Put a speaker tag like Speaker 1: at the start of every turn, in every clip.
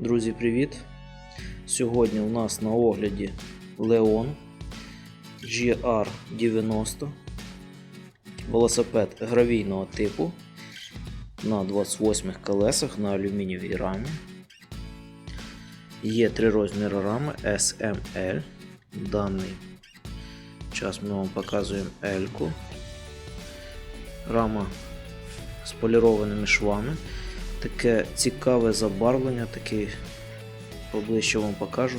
Speaker 1: Друзі, привіт! Сьогодні у нас на огляді Leon GR90 велосипед гравійного типу на 28 колесах на алюмінієвій рамі. Є три розміри рами SML. Даний час ми вам показуємо L-ку. Рама з полірованими швами. Таке цікаве забарвлення, такий поближче вам покажу.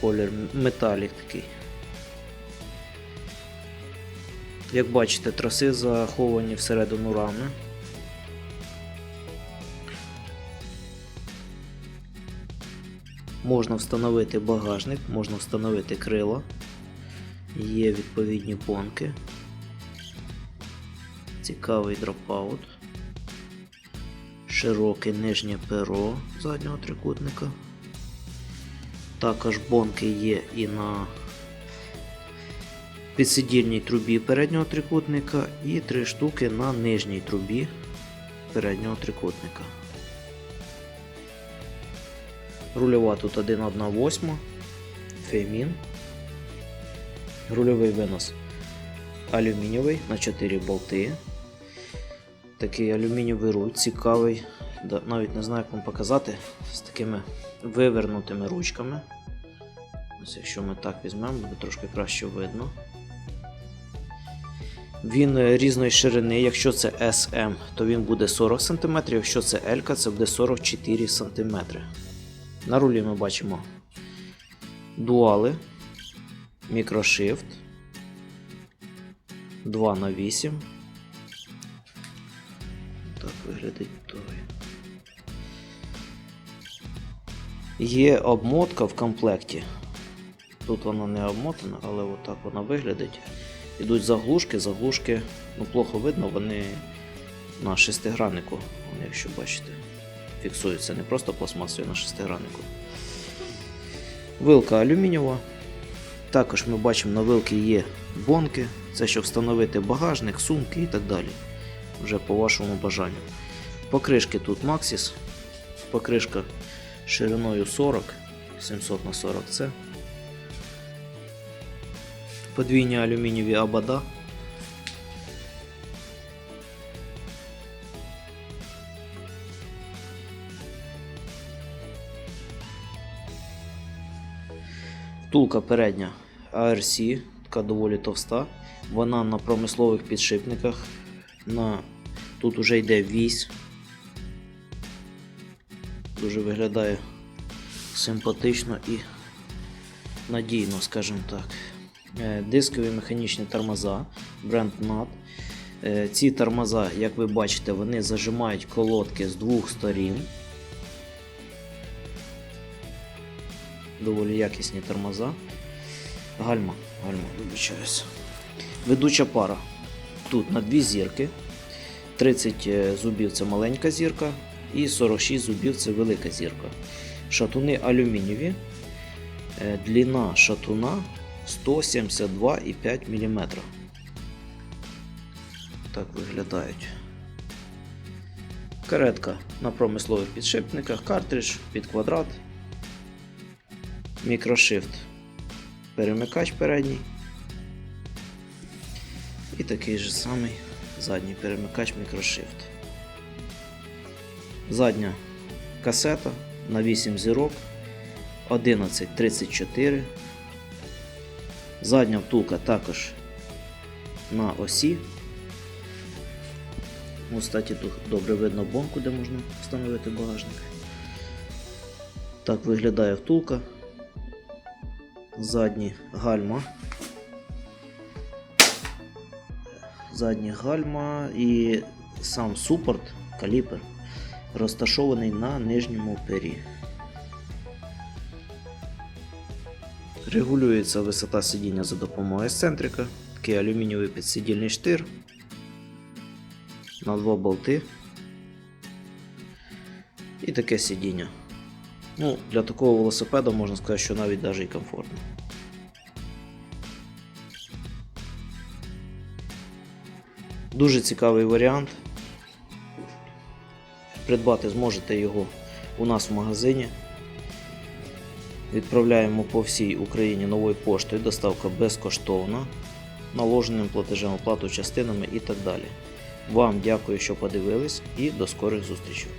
Speaker 1: Колір металік такий. Як бачите, траси заховані всередину рами. Можна встановити багажник, можна встановити крила, є відповідні понки. Цікавий дропаут широке нижнє перо заднього трикутника. Також бонки є і на підсидільній трубі переднього трикутника і три штуки на нижній трубі переднього трикутника. Рульова тут 1,1,8 фемін. Рульовий винос алюмінієвий на 4 болти. Такий алюмінієвий руль, цікавий. Навіть не знаю, як вам показати з такими вивернутими ручками. Ось Якщо ми так візьмемо, буде трошки краще видно. Він е, різної ширини, якщо це SM, то він буде 40 см, якщо це L, це буде 44 см. На рулі ми бачимо дуали, мікрошифт 2 на 8 так виглядить той. Є обмотка в комплекті. Тут вона не обмотана, але отак вона виглядить. Ідуть заглушки, заглушки, ну плохо видно, вони на шестиграннику, якщо бачите, фіксуються не просто пластмасою на шестиграннику. Вилка алюмінієва. Також ми бачимо на вилки є бонки, це щоб встановити багажник, сумки і так далі вже по вашому бажанню. Покришки тут Maxis. Покришка шириною 40, 700 на 40 це. Подвійні алюмінієві абада. Втулка передня ARC, така доволі товста. Вона на промислових підшипниках на тут уже йде вісь. Дуже виглядає симпатично і надійно, скажімо так. Е, Дискові механічні тормоза, бренд NAT. Е, Ці тормоза, як ви бачите, вони зажимають колодки з двох сторін. Доволі якісні тормоза. Гальма, гальма, вибачаюся. Ведуча пара. Тут на дві зірки. 30 зубів це маленька зірка, і 46 зубів це велика зірка. Шатуни алюмінієві. Е, Длина шатуна 172,5 мм. Так виглядають. Каретка на промислових підшипниках, картридж під квадрат, мікрошифт, перемикач передній. І такий же самий задній перемикач мікрошифт. Задня касета на 8 зірок 11.34. Задня втулка також на осі. Ось, кстати, тут добре видно бонку, де можна встановити багажник. Так виглядає втулка. Задні гальма. Задні гальма і сам супорт, каліпер, розташований на нижньому пері. Регулюється висота сидіння за допомогою ексцентрика, такий алюмінієвий підсидільний штир на два болти і таке сидіння. Ну, Для такого велосипеда можна сказати, що навіть навіть і комфортно. Дуже цікавий варіант. Придбати зможете його у нас в магазині. Відправляємо по всій Україні новою поштою, доставка безкоштовна, наложеним платежем оплату частинами і так далі. Вам дякую, що подивились, і до скорих зустрічей.